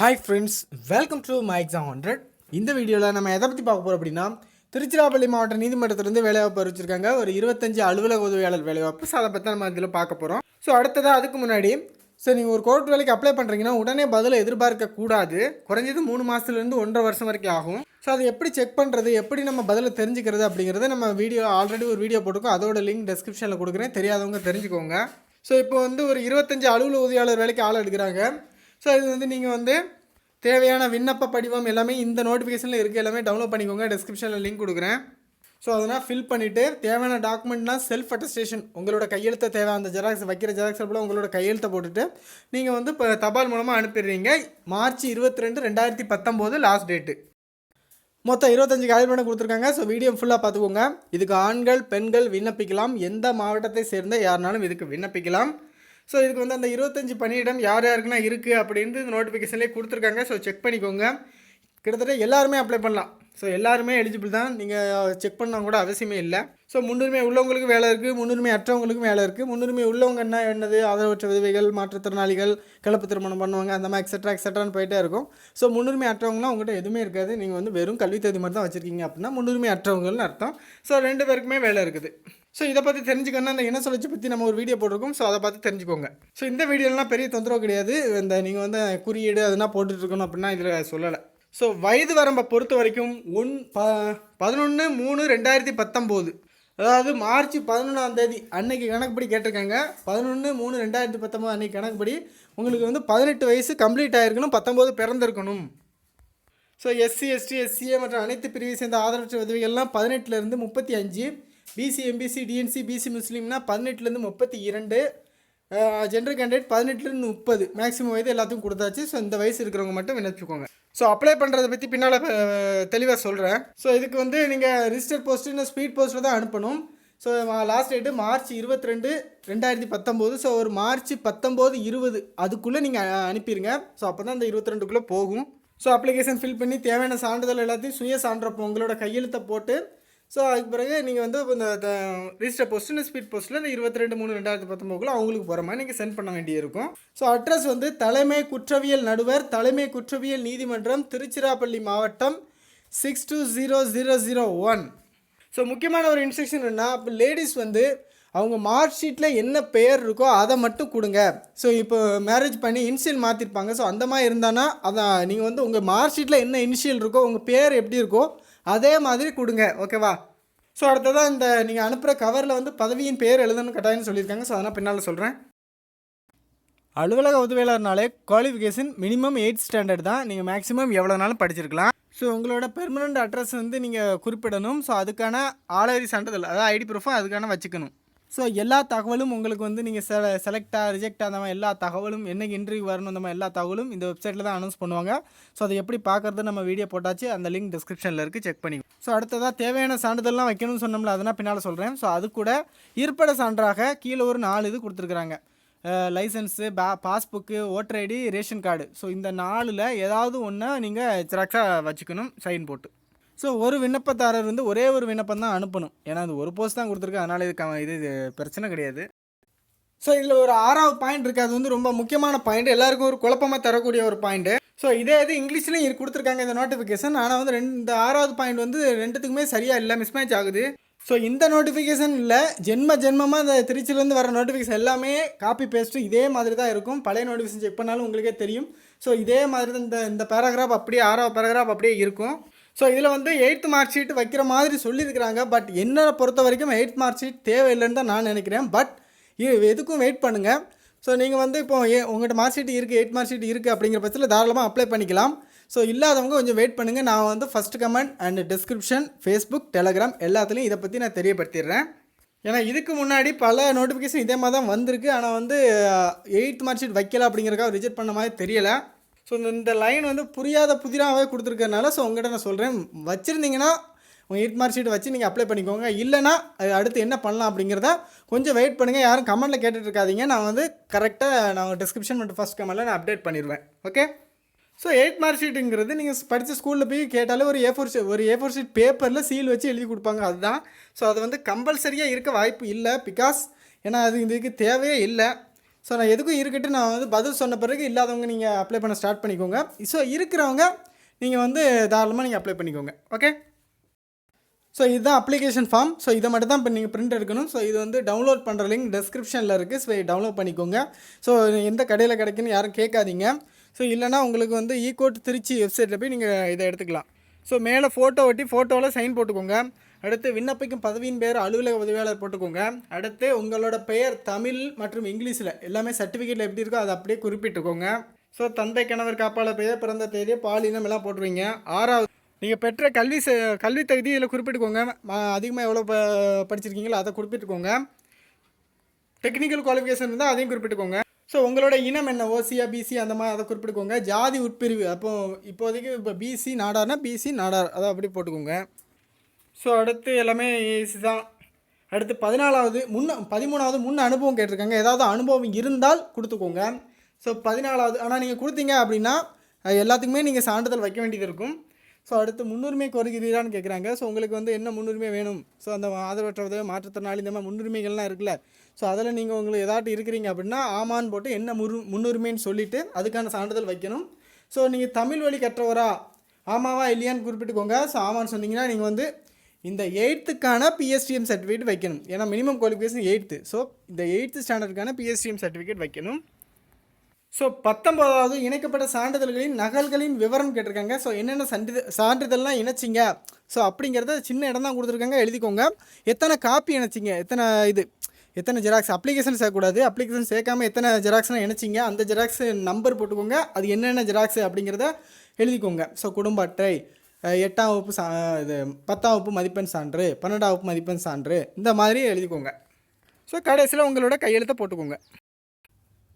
Hi friends welcome to my exam hundred இந்த வீடியோவில் நம்ம எதை பற்றி பார்க்க போகிறோம் அப்படின்னா திருச்சிராப்பள்ளி மாவட்ட நீதிமன்றத்திலிருந்து வேலைவாய்ப்பு அறிவிச்சிருக்காங்க. ஒரு இருபத்தஞ்சு அலுவலக உதவியாளர் வேலைவாய்ப்பு ஸோ அதை பற்றி நம்ம இதில் பார்க்க போகிறோம் ஸோ அடுத்ததாக அதுக்கு முன்னாடி ஸோ நீங்கள் ஒரு கோர்ட் வேலைக்கு அப்ளை பண்ணுறீங்கன்னா உடனே பதிலை எதிர்பார்க்கக்கூடாது குறைஞ்சது மூணு மாதத்துலேருந்து ஒன்றரை வருஷம் வரைக்கும் ஆகும். ஸோ அதை எப்படி செக் பண்ணுறது எப்படி நம்ம பதிலை தெரிஞ்சுக்கிறது அப்படிங்கிறத நம்ம வீடியோ ஆல்ரெடி ஒரு வீடியோ போட்டிருக்கோம். அதோட லிங்க் டெஸ்கிரிப்ஷனில் கொடுக்குறேன். தெரியாதவங்க தெரிஞ்சுக்கோங்க. ஸோ இப்போ வந்து ஒரு இருபத்தஞ்சு அலுவலக உதவியாளர் வேலைக்கு ஆள் எடுக்கிறாங்க. ஸோ இது வந்து நீங்கள் வந்து தேவையான விண்ணப்ப படிவம் எல்லாமே இந்த நோட்டிஃபிகேஷனில் இருக்குது எல்லாமே டவுன்லோட் பண்ணிக்கோங்க. டிஸ்கிரிப்ஷனில் லிங்க் கொடுக்குறேன். ஸோ அதெல்லாம் ஃபில் பண்ணிவிட்டு தேவையான டாக்குமெண்ட்னால் செல்ஃப் அட்டஸ்டேஷன் உங்களோட கையெழுத்தை தேவை அந்த ஜெராக்ஸ் வைக்கிற ஜெராக்ஸ் போல் உங்களோட கையெழுத்தை போட்டுட்டு நீங்கள் வந்து இப்போ தபால் மூலமாக அனுப்பிடுறீங்க. மார்ச் இருபத்தி ரெண்டு ரெண்டாயிரத்தி பத்தொம்போது லாஸ்ட் டேட்டு மொத்தம் இருபத்தஞ்சு காலிபணம் கொடுத்துருக்காங்க. ஸோ வீடியோ ஃபுல்லாக பார்த்துக்கோங்க. இதுக்கு ஆண்கள் பெண்கள் விண்ணப்பிக்கலாம். எந்த மாவட்டத்தை சேர்ந்த யாருனாலும் இதுக்கு விண்ணப்பிக்கலாம். ஸோ இதுக்கு வந்து அந்த இருபத்தஞ்சி பணியிடம் யார் யாருக்குன்னா இருக்குது அப்படின்ட்டு இந்த நோட்டிஃபிகேஷன்லேயே கொடுத்துருக்காங்க. ஸோ செக் பண்ணிக்கோங்க. கிட்டத்தட்ட எல்லாருமே அப்ளை பண்ணலாம். ஸோ எல்லாருமே எலிஜிபிள் தான். நீங்கள் செக் பண்ணால் கூட அவசியமே இல்லை. ஸோ முன்னுரிமை உள்ளவங்களுக்கு வேலை இருக்குது முன்னுரிமை அற்றவங்களுக்கும் வேலை இருக்குது முன்னுரிமை உள்ளவங்க என்ன என்னது ஆதரவற்ற விதவைகள் மாற்றுத்திறனாளிகள் கலப்பு திருமணம் பண்ணுவாங்க அந்த மாதிரி எக்ஸட்ரா எக்ஸட்ரான்னு போயிட்டே இருக்கும். ஸோ முன்னுரிமை அற்றவங்களாம் உங்கள்கிட்ட எதுவுமே இருக்காது. நீங்கள் வந்து வெறும் கல்வி தகுதி மட்டும் தான் வச்சுருக்கீங்க அப்படின்னா முன்னுரிமை அற்றவங்கள்னு அர்த்தம். ஸோ ரெண்டு பேருக்குமே வேலை இருக்குது. ஸோ இதை பற்றி தெரிஞ்சுக்கணும்னா அந்த இன சுழற்சி பற்றி நம்ம ஒரு வீடியோ போட்டிருக்கோம். ஸோ அதை பார்த்து தெரிஞ்சுக்கோங்க. ஸோ இந்த வீடியோலாம் பெரிய தொந்தரவு கிடையாது. இந்த நீங்கள் வந்து குறியீடு அதெல்லாம் போட்டுட்ருக்கணும் அப்படின்னா இதில் சொல்லலை. ஸோ வயது வரம்பை பொறுத்த வரைக்கும் ஒன் ப பதினொன்று மூணு ரெண்டாயிரத்தி பத்தொம்போது. அதாவது மார்ச் பதினொன்றாம் தேதி அன்னைக்கு கணக்குப்படி கேட்டிருக்காங்க. பதினொன்று மூணு ரெண்டாயிரத்தி பத்தொம்போது அன்னைக்கு கணக்குப்படி உங்களுக்கு வந்து பதினெட்டு வயசு கம்ப்ளீட் ஆகிருக்கணும் பத்தொம்போது பிறந்திருக்கணும். ஸோ எஸ்சி எஸ்டி எஸ்சிஏ மற்றும் அனைத்து பிரிவை சேர்ந்த ஆதரவற்ற உதவிகள்லாம் பதினெட்டுலேருந்து முப்பத்தி அஞ்சு. பிசி எம்பிசி டிஎன்சி பிசி முஸ்லீம்னா பதினெட்டுலேருந்து முப்பத்தி இரண்டு ஜென்ரல் கேண்டிடேட் பதினெட்டுலேருந்து முப்பது. மேக்ஸிமம் வயது எல்லாத்துக்கும் கொடுத்தாச்சு. ஸோ இந்த வயசு இருக்கிறவங்க மட்டும் விண்ணப்பிச்சுக்கோங்க. ஸோ அப்ளை பண்ணுறதை பற்றி பின்னால் தெளிவாக சொல்கிறேன் ஸோ இதுக்கு வந்து நீங்கள் ரிஜிஸ்டர் போஸ்ட்டு இல்லை ஸ்பீட் போஸ்ட்டில் தான் அனுப்பணும். ஸோ லாஸ்ட் டேட்டு மார்ச் இருபத்தி ரெண்டு ரெண்டாயிரத்தி பத்தொம்போது. ஸோ ஒரு மார்ச் பத்தொம்போது இருபது. அதுக்குள்ளே நீங்கள் அனுப்பிடுங்க ஸோ அப்போ தான் இந்த இருபத்தி ரெண்டுக்குள்ளே போகும். ஸோ அப்ளிகேஷன் ஃபில் பண்ணி தேவையான சான்றிதழ் எல்லாத்தையும் சுய சான்றப்போ உங்களோட கையெழுத்தை போட்டு ஸோ அதுக்கு பிறகு நீங்கள் வந்து இந்த ரிஜிஸ்டர் போஸ்ட்டு ஸ்பீட் போஸ்ட்டில் இந்த இருபத்தி ரெண்டு மூணு ரெண்டாயிரத்தி பத்தொம்போதுக்குள்ள அவங்களுக்கு போகிற மாதிரி நீங்கள் சென்ட் பண்ண வேண்டியிருக்கும் ஸோ அட்ரஸ் வந்து தலைமை குற்றவியல் நடுவர் தலைமை குற்றவியல் நீதிமன்றம் திருச்சிராப்பள்ளி மாவட்டம் six two zero zero zero one so முக்கியமான ஒரு இன்ஸ்ட்ரக்ஷன் என்ன இப்போ லேடிஸ் வந்து அவங்க மார்க் ஷீட்டில் என்ன பெயர் இருக்கோ அதை மட்டும் கொடுங்க. ஸோ இப்போ மேரேஜ் பண்ணி இனிஷியல் மாற்றிருப்பாங்க ஸோ அந்த மாதிரி இருந்தானா அதான் நீங்கள் வந்து உங்கள் மார்க் ஷீட்டில் என்ன இனிஷியல் இருக்கோ உங்கள் பேர் எப்படி இருக்கோ அதே மாதிரி கொடுங்க ஓகேவா ஸோ அடுத்ததான் இந்த நீங்கள் அனுப்புகிற கவரில் வந்து பதவியின் பேர் எழுதணும் கட்டாயம்னு சொல்லியிருக்காங்க. ஸோ அதனால் பின்னால் சொல்கிறேன் அலுவலக உதவியாளர்னாலே குவாலிஃபிகேஷன் மினிமம் எயிட் ஸ்டாண்டர்ட் தான். நீங்கள் மேக்ஸிமம் எவ்வளோனாலும் படிச்சிருக்கலாம். ஸோ உங்களோட பெர்மனண்ட் அட்ரஸ் வந்து நீங்கள் குறிப்பிடணும். ஸோ அதுக்கான ஆளறி சான்றிதழ் அதாவது ஐடி ப்ரூஃபும் அதுக்கான வச்சுக்கணும். ஸோ எல்லா தகவலும் உங்களுக்கு வந்து நீங்கள் செ செலக்டாக ரிஜெக்டாக அந்த மாதிரி எல்லா தகவலும் என்னைக்கு இன்டர்வியூ வரணும் அந்த மாதிரி எல்லா தகவலும் இந்த வெப்சைட்டில் தான் அனௌன்ஸ் பண்ணுவாங்க. ஸோ அதை எப்படி பார்க்குறது நம்ம வீடியோ போட்டாச்சு அந்த லிங்க் டிஸ்கிரிப்ஷனில் இருக்குது செக் பண்ணி ஸோ அடுத்ததாக தேவையான சான்றிதழ்லாம் வைக்கணும்னு சொன்னோம்ல அதனால் பின்னால் சொல்கிறேன் ஸோ அது கூட இருப்பிட சான்றாக கீழே ஒரு நாலு இது கொடுத்துருக்குறாங்க. லைசன்ஸு பா passbook voter ID ration card so இந்த நாலில் ஏதாவது ஒன்று நீங்கள் ஜெராக்ஸாக வச்சுக்கணும் சைன் போட்டு. ஸோ ஒரு விண்ணப்பதாரர் வந்து ஒரே ஒரு விண்ணப்பம் தான் அனுப்பணும். ஏன்னா அது ஒரு போஸ்ட் தான் கொடுத்துருக்கு. அதனால் இது இது இது பிரச்சனை கிடையாது. ஸோ இதில் ஒரு ஆறாவது பாயிண்ட் இருக்குது அது வந்து ரொம்ப முக்கியமான பாயிண்ட் எல்லாருக்கும் ஒரு குழப்பமாக தரக்கூடிய ஒரு பாயிண்ட்டு ஸோ இதே இது இங்கிலீஷ்லையும் இது கொடுத்துருக்காங்க இந்த நோட்டிஃபிகேஷன் ஆனால் வந்து ரெண்டு இந்த ஆறாவது பாயிண்ட் வந்து ரெண்டுத்துக்குமே சரியாக இல்லை மிஸ்மேட்ச் ஆகுது. ஸோ இந்த நோட்டிஃபிகேஷன் இல்லை ஜென்ம ஜென்மமாக இந்த திருச்சியிலேருந்து வர நோட்டிஃபிகேஷன் எல்லாமே காப்பி பேஸ்ட்டு இதே மாதிரி தான் இருக்கும். பழைய நோட்டிஃபிகேஷன் செக் பண்ணாலும் உங்களுக்கே தெரியும். ஸோ இதே மாதிரி தான் இந்த இந்த பேராகிராஃப் அப்படியே ஆறாவது பேராகிராஃப் அப்படியே இருக்கும். ஸோ இதில் வந்து எயித்து மார்க் ஷீட் வைக்கிற மாதிரி சொல்லியிருக்கிறாங்க. பட் என்னை பொறுத்த வரைக்கும் எயித் மார்க் ஷீட் தேவையில்லைன்னு தான் நான் நினைக்கிறேன். பட் எதுக்கும் வெயிட் பண்ணுங்கள் ஸோ நீங்கள் வந்து இப்போ ஏ உங்கள்கிட்ட மார்க் ஷீட் இருக்குது எயிட் மார்க் ஷீட் இருக்குது அப்படிங்கிற பட்சத்தில் தாராளமாக அப்ளை பண்ணிக்கலாம். ஸோ இல்லாதவங்க கொஞ்சம் வெயிட் பண்ணுங்கள் நான் வந்து first comment and description Facebook Telegram எல்லாத்துலேயும் இதை பற்றி நான் தெரியப்படுத்திடுறேன். ஏன்னா இதுக்கு முன்னாடி பல நோட்டிஃபிகேஷன் இதே மாதிரி தான் வந்திருக்கு. ஆனால் வந்து எயித் மார்க் ஷீட் வைக்கல அப்படிங்கிறக்காக ரிஜெக்ட் பண்ண மாதிரி தெரியலை. ஸோ இந்த லைன் வந்து புரியாத புதிராகவே கொடுத்துருக்கறனால ஸோ உங்கள்கிட்ட நான் சொல்கிறேன் வச்சுருந்தீங்கன்னா உங்கள் எயிட் மார்க் ஷீட் வச்சு நீங்கள் அப்ளை பண்ணிக்கோங்க. இல்லைனா அது அடுத்து என்ன பண்ணலாம் அப்படிங்கிறத கொஞ்சம் வெயிட் பண்ணுங்கள் யாரும் கமெண்ட்டில் கேட்டுட்டு இருக்காதீங்க. நான் வந்து கரெக்டாக நான் டிஸ்கிரிப்ஷன் மற்றும் ஃபஸ்ட் கமெண்ட்டில் நான் அப்டேட் பண்ணிடுவேன் ஓகே ஸோ எயிட் மார்க் ஷீட்டுங்கிறது நீங்கள் படித்த ஸ்கூலில் போய் கேட்டாலே ஒரு ஏ ஃபோர் ஒரு ஏ ஃபோர் ஷீட் பேப்பரில் சீல் வச்சு எழுதி கொடுப்பாங்க. அதுதான். ஸோ அது வந்து கம்பல்சரியாக இருக்க வாய்ப்பு இல்லை. பிகாஸ் ஏன்னா அது இதுக்கு தேவையே இல்லை. ஸோ நான் எதுக்கும் இருக்கட்டு நான் வந்து பதில் சொன்ன பிறகு இல்லாதவங்க நீங்கள் அப்ளை பண்ண ஸ்டார்ட் பண்ணிக்கோங்க. ஸோ இருக்கிறவங்க நீங்கள் வந்து தாராளமாக நீங்கள் அப்ளை பண்ணிக்கோங்க. ஓகே ஸோ இதுதான் அப்ளிகேஷன் ஃபார்ம் ஸோ இதை மட்டும் தான் இப்போ நீங்கள் பிரிண்ட் எடுக்கணும். ஸோ இது வந்து டவுன்லோட் பண்ணுற லிங்க் டெஸ்கிரிப்ஷனில் இருக்குது ஸோ டவுன்லோட் பண்ணிக்கோங்க. ஸோ எந்த கடையில் கிடைக்குன்னு யாரும் கேட்காதீங்க. ஸோ இல்லைனா உங்களுக்கு வந்து e ஈகோட் திருச்சி வெப்சைட்டில் போய் நீங்கள் இதை எடுத்துக்கலாம். ஸோ மேலே ஃபோட்டோ ஒட்டி ஃபோட்டோவில் சைன் போட்டுக்கோங்க. அடுத்து விண்ணப்பிக்கும் பதவியின் பெயர் அலுவலக உதவியாளர் போட்டுக்கோங்க. அடுத்து உங்களோட பெயர் தமிழ் மற்றும் இங்கிலீஷில். எல்லாமே சர்டிஃபிகேட்டில் எப்படி இருக்கோ அதை அப்படியே குறிப்பிட்டுக்கோங்க. ஸோ தந்தை கணவர் காப்பாளர் பெயர் பிறந்த தேதி பாலினம் எல்லாம் போட்டுருவீங்க. ஆறாவது நீங்கள் பெற்ற கல்வி செ- கல்வி தகுதி இதில் குறிப்பிட்டுக்கோங்க அதிகமாக எவ்வளோ ப படிச்சிருக்கீங்களோ அதை குறிப்பிட்டுக்கோங்க. டெக்னிக்கல் குவாலிஃபிகேஷன் இருந்தால் அதையும் குறிப்பிட்டுக்கோங்க. ஸோ உங்களோட இனம் என்ன? ஓசியா பிசி அந்த மாதிரி அதை குறிப்பிட்டுக்கோங்க. ஜாதி உட்பிரிவு. அப்போ இப்போதைக்கு இப்போ பிசி நாடார்னா பிசி நாடார். அதை அப்படி போட்டுக்கோங்க. ஸோ அடுத்து எல்லாமே ஈஸி தான். அடுத்து பதினாலாவது முன் பதிமூணாவது முன் அனுபவம் கேட்டிருக்காங்க. ஏதாவது அனுபவம் இருந்தால் கொடுத்துக்கோங்க. ஸோ பதினாலாவது ஆனால் நீங்கள் கொடுத்தீங்க அப்படின்னா எல்லாத்துக்குமே நீங்கள் சான்றிதழ் வைக்க வேண்டியது இருக்கும். ஸோ அடுத்து முன்னுரிமை கோருகிறீரான்னு கேட்குறாங்க ஸோ உங்களுக்கு வந்து என்ன முன்னுரிமை வேணும்? ஸோ அந்த ஆதரவற்ற உதவி மாற்றுத்திறனாளி இந்த மாதிரி முன்னுரிமைகள்லாம் இருக்குல்ல. ஸோ அதில் நீங்கள் உங்களுக்கு ஏதாட்டு இருக்கிறீங்க அப்படின்னா ஆமான்னு போட்டு என்ன முரு முன்னுரிமைன்னு சொல்லிவிட்டு அதுக்கான சான்றிதழ் வைக்கணும். ஸோ நீங்கள் தமிழ் வழி கற்றவரா? ஆமாவா இல்லையான்னு குறிப்பிட்டுக்கோங்க. ஸோ ஆமான்னு சொன்னீங்கன்னா நீங்கள் வந்து இந்த எயித்துக்கான பிஎஸ்டிஎம் சர்டிஃபிகேட் வைக்கணும். ஏன்னா மினிமம் குவாலிஃபிகேஷன் எயித்து ஸோ இந்த எயித்து ஸ்டாண்டர்டுக்கான பிஎஸ்டிஎம் சர்டிஃபிகேட் வைக்கணும். ஸோ பத்தொன்பதாவது இணைக்கப்பட்ட சான்றிதழ்களின் நகல்களின் விவரம் கேட்டிருக்காங்க. ஸோ என்னென்ன சான்றிதழ் சான்றிதழ்லாம் இணைச்சிங்க? ஸோ அப்படிங்கிறத சின்ன இடம் தான் கொடுத்துருக்காங்க. எழுதிக்கோங்க. எத்தனை காப்பி இணைச்சிங்க? எத்தனை இது? எத்தனை ஜெராக்ஸ் அப்ளிகேஷன் சேர்க்கக்கூடாது. அப்ளிகேஷன் சேர்க்காம எத்தனை ஜெராக்ஸ்லாம் இணைச்சிங்க? அந்த ஜெராக்ஸ் நம்பர் போட்டுக்கோங்க. அது என்னென்ன ஜெராக்ஸ் அப்படிங்கிறத எழுதிக்கோங்க. ஸோ குடும்ப அட்டை. எட்டாம் வகுப்பு சா இது பத்தாம் வகுப்பு மதிப்பெண் சான்று பன்னெண்டாம் வகுப்பு மதிப்பெண் சான்று இந்த மாதிரி எழுதிக்கோங்க. ஸோ கடைசியில் உங்களோட கையெழுத்தை போட்டுக்கோங்க.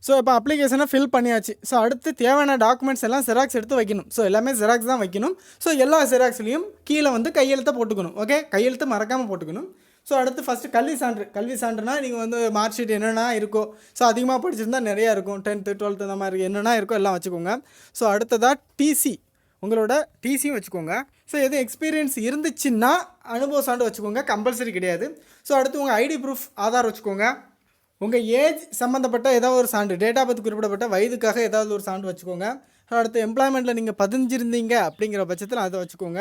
ஸோ இப்போ அப்ளிகேஷனை ஃபில் பண்ணியாச்சு. ஸோ அடுத்து தேவையான டாக்குமெண்ட்ஸ் எல்லாம் ஜெராக்ஸ் எடுத்து வைக்கணும். ஸோ எல்லாமே ஜெராக்ஸ் தான் வைக்கணும். ஸோ எல்லா ஜெராக்ஸ்லேயும் கீழே வந்து கையெழுத்தை போட்டுக்கணும். ஓகே கையெழுத்து மறக்காமல் போட்டுக்கணும். ஸோ அடுத்து ஃபஸ்ட்டு கல்வி சான்று. கல்வி சான்றுனா நீங்கள் வந்து மார்க் ஷீட் என்னென்னா இருக்கோ ஸோ அதிகமாக படிச்சிருந்தால் நிறையா இருக்கும். டென்த்து டுவெல்த்து இந்த மாதிரி என்னென்னா இருக்கோ எல்லாம் வச்சுக்கோங்க. ஸோ அடுத்ததாக டிசி உங்களோட டிசியும் வச்சுக்கோங்க. ஸோ எதுவும் எக்ஸ்பீரியன்ஸ் இருந்துச்சுன்னா அனுபவ சான்று வச்சுக்கோங்க. கம்பல்சரி கிடையாது. ஸோ அடுத்து உங்கள் ஐடி ப்ரூஃப் ஆதார் வச்சுக்கோங்க. உங்கள் ஏஜ் சம்மந்தப்பட்ட ஏதாவது ஒரு சான்று டேட்டா பத்து குறிப்பிடப்பட்ட வயதுக்காக ஏதாவது ஒரு சான்று வச்சுக்கோங்க. அடுத்து எம்ப்ளாய்மெண்ட்டில் நீங்கள் பதிஞ்சிருந்தீங்க அப்படிங்கிற பட்சத்தில் அதை வச்சுக்கோங்க.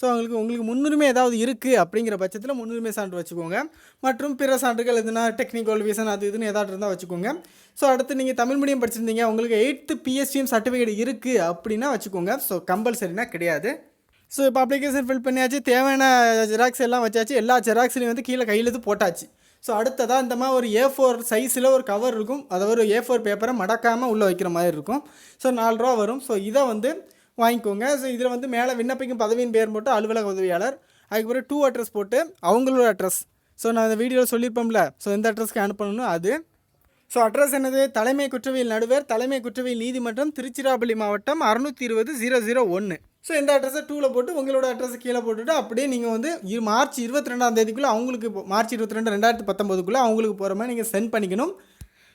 ஸோ அவங்களுக்கு உங்களுக்கு முன்னுரிமை ஏதாவது இருக்குது அப்படிங்கிற பட்சத்தில் முன்னுரிமை சான்று வச்சுக்கோங்க. மற்றும் பிற சான்றுகள் எதுனா டெக்னிக்கல் விசன் அது இதுன்னு ஏதாவது இருந்தால் வச்சுக்கோங்க. ஸோ அடுத்து நீங்கள் தமிழ் மீடியம் படிச்சிருந்தீங்க உங்களுக்கு எயித்து பிஎஸ்டிஎம் சர்டிஃபிகேட் இருக்குது அப்படின்னா வச்சுக்கோங்க. ஸோ கம்பல்சரினா கிடையாது. ஸோ இப்போ அப்ளிகேஷன் ஃபில் பண்ணியாச்சு தேவையான ஜெராக்ஸ் எல்லாம் வச்சாச்சு எல்லா ஜெராக்ஸ்லையும் வந்து கீழே கையெழுத்து போட்டாச்சு. ஸோ அடுத்ததாக இந்த மாதிரி ஒரு ஏ ஃபோர் சைஸில் ஒரு கவர் இருக்கும். அதை ஒரு ஏ ஃபோர் பேப்பரை மடக்காமல் உள்ளே வைக்கிற மாதிரி இருக்கும். ஸோ நாலு ரூபா வரும். ஸோ இதை வந்து வாங்கிக்கோங்க. ஸோ இதில் வந்து மேலே விண்ணப்பிக்கும் பதவியின் பேர் போட்டு அலுவலக உதவியாளர். அதுக்கப்புறம் டூ அட்ரஸ் போட்டு அவங்களோட அட்ரஸ் ஸோ நான் இந்த வீடியோவில் சொல்லியிருப்போம்ல ஸோ எந்த அட்ரஸ்க்கு அனுப்பணும்னு அது. ஸோ அட்ரஸ் என்னது? தலைமை குற்றவியல் நடுவர் தலைமை குற்றவியல் நீதிமன்றம் திருச்சிராப்பள்ளி மாவட்டம் அறுநூற்றி இருபது ஜீரோ ஜீரோ ஒன்று ஸோ இந்த அட்ரஸை டூவில் போட்டு உங்களோட அட்ரஸை கீழே போட்டுட்டு அப்படியே நீங்கள் வந்து மார்ச் இருபத்தி ரெண்டாம் தேதிக்குள்ளே அவங்களுக்கு மார்ச் இருபத்தி ரெண்டு ரெண்டாயிரத்தி பத்தொம்போதுக்குள்ளே அவங்களுக்கு போகிற மாதிரி நீங்கள் சென்ட் பண்ணிக்கணும்.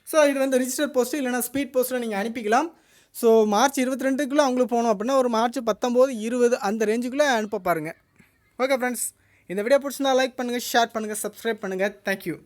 ஸோ இது வந்து ரிஜிஸ்டர் போஸ்ட்டு இல்லைனா ஸ்பீட் போஸ்ட்டில் நீங்கள் அனுப்பிக்கலாம். ஸோ மார்ச் இருபத்தி ரெண்டுக்குள்ளே அவங்களுக்கு போகணும் அப்படின்னா ஒரு மார்ச் பத்தொம்போது இருபது அந்த ரேஞ்சுக்குள்ளே அனுப்ப பாருங்கள் ஓகே ஃப்ரெண்ட்ஸ் இந்த வீடியோ பிடிச்சிருந்தா லைக் பண்ணுங்கள் ஷேர் பண்ணுங்கள் சப்ஸ்கிரைப் பண்ணுங்கள் தேங்க்யூ